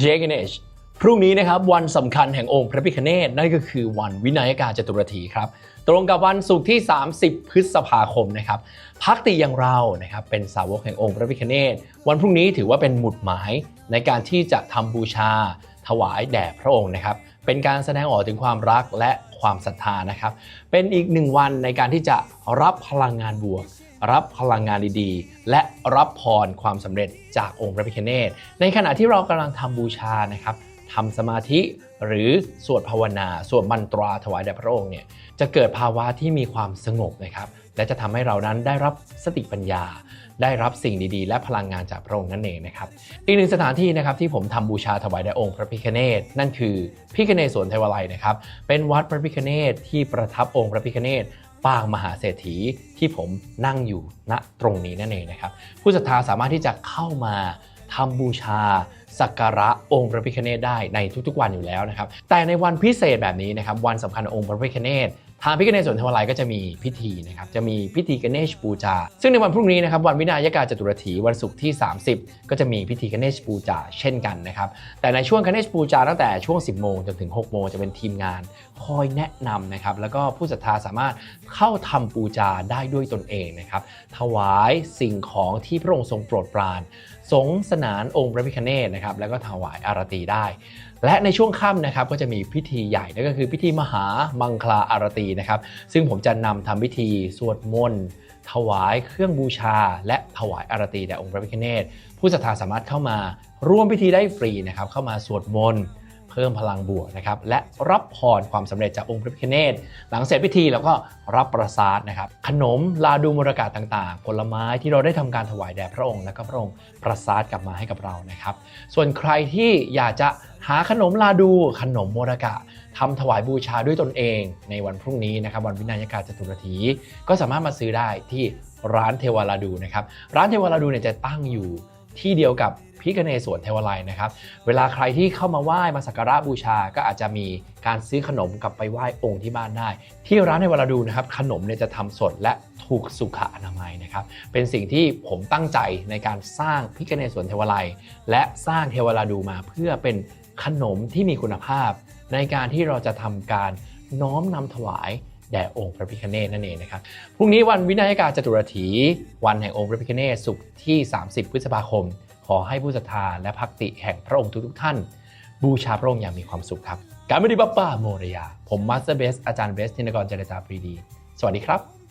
เจกเนชพรุ่งนี้นะครับวันสำคัญแห่งองค์พระพิคเนตนั่นก็คือวันวินัยกาจตุรถีครับ ตรงกับวันศุกร์ที่ 30 พฤษภาคมนะครับพักติอย่างเรานะครับเป็นสาวกแห่งองค์พระพิคเนตวันพรุ่งนี้ถือว่าเป็นหมุดหมายในการที่จะทำบูชา ถวายแด่พระองค์นะครับเป็นการแสดงออกถึงความรักและความศรัทธานะครับ เป็นอีกหนึ่งวันในการที่จะรับพลังงานบวก รับพลังงานดีๆ และรับพรความสำเร็จจากองค์พระพิฆเนศในขณะที่เรากำลังทำบูชานะครับทำสมาธิหรือสวดภาวนา สวดมันตราถวายแด่พระองค์เนี่ยจะเกิดภาวะที่มีความสงบนะครับ และจะทำให้เรานั้นได้รับสติปัญญา ได้รับสิ่งดีๆ และพลังงานจากพระองค์นั่นเองนะครับ อีกหนึ่งสถานที่นะครับที่ผมทำบูชาถวายแด่องค์พระพิฆเนศนั่นคือพิฆเนศสวนเทวาลัยนะครับเป็นวัดพระพิฆเนศที่ประทับองค์พระพิฆเนศ ปางมหาเศรษฐีที่ผมนั่งอยู่ณตรงนี้นั่นเองนะครับ ผู้ศรัทธาสามารถที่จะเข้ามาทำบูชาสักการะองค์พระพิคเนตได้ในทุกๆวันอยู่แล้วนะครับ แต่ในวันพิเศษแบบนี้นะครับ วันสำคัญองค์พระพิคเนต ทางพิฆเนศสวนเทวาลัยก็จะมีพิธีนะครับ จะมีพิธีกเนชปูจา ซึ่งในวันพรุ่งนี้นะครับวันวินาศกาจตุรถีวันศุกร์ที่ 30 ก็จะมีพิธีกเนชปูจาเช่นกันนะครับ แต่ในช่วงกเนชปูจาตั้งแต่ช่วง 10 โมงจนถึง 6 โมงจะเป็นทีมงานคอยแนะนำนะครับ แล้วก็ผู้ศรัทธาสามารถเข้าทำปูจาได้ด้วยตนเองนะครับ ถวายสิ่งของที่พระองค์ทรงโปรดปรานสงสนานองค์พระพิคเนศนะครับแล้วก็ถวายอารตีได้ และในช่วงค่ำนะครับก็จะมีพิธีใหญ่นั่นก็คือพิธีมหามังคลาอารตีนะครับซึ่งผมจะนำทำพิธีสวดมนต์ถวายเครื่องบูชา และถวายอารตีแด่องค์พระพิคเนศผู้ศรัทธาสามารถเข้ามาร่วมพิธีได้ฟรีนะครับเข้ามาสวดมนต์ เพิ่มพลังบวกนะครับและรับพรความสำเร็จจากองค์พระพิฆเนศหลังเสร็จพิธีแล้วก็รับประสาทนะครับขนมลาดูมรกาต่างๆ ผลไม้ที่เราได้ทำการถวายแด่พระองค์ และก็พระองค์ประสาทกลับมาให้กับเรานะครับ ส่วนใครที่อยากจะหาขนมลาดูขนมโมรกะทำถวายบูชาด้วยตนเองในวันพรุ่งนี้นะครับวันวินัยกาจตุรถี ก็สามารถมาซื้อได้ที่ร้านเทวาลาดูนะครับร้านเทวาลาดูเนี่ยจะตั้งอยู่ที่เดียวกับ พิกเนศวรเทวาลัยนะครับ เวลาใครที่เข้ามาไหว้มาสักการะบูชา ก็อาจจะมีการซื้อขนมกลับไปไหว้องค์ที่บ้านได้ ที่ร้านเทวาลาดูนะครับขนมเนี่ยจะทำสดและถูกสุขอนามัยนะครับ เป็นสิ่งที่ผมตั้งใจในการสร้างพิกเนศวรเทวาลัยและสร้างเทวาลาดูมาเพื่อเป็นขนมที่มีคุณภาพ ในการที่เราจะทำการน้อมนำถวายแด่องค์พระพิฆเนศนั่นเองนะครับ พรุ่งนี้วันวินัยการจตุรถี วันแห่งองค์พระพิฆเนศศุกร์ที่ 30 พฤษภาคม ขอให้ผู้ศรัทธาและพักติแห่งพระองค์ทุกๆท่าน บูชาพระองค์อย่างมีความสุขครับ การไม่ดีบัปป้าโมรยา ผมมาสเตอร์เบสอาจารย์เบสธินกรเจรจาปรีดี สวัสดีครับ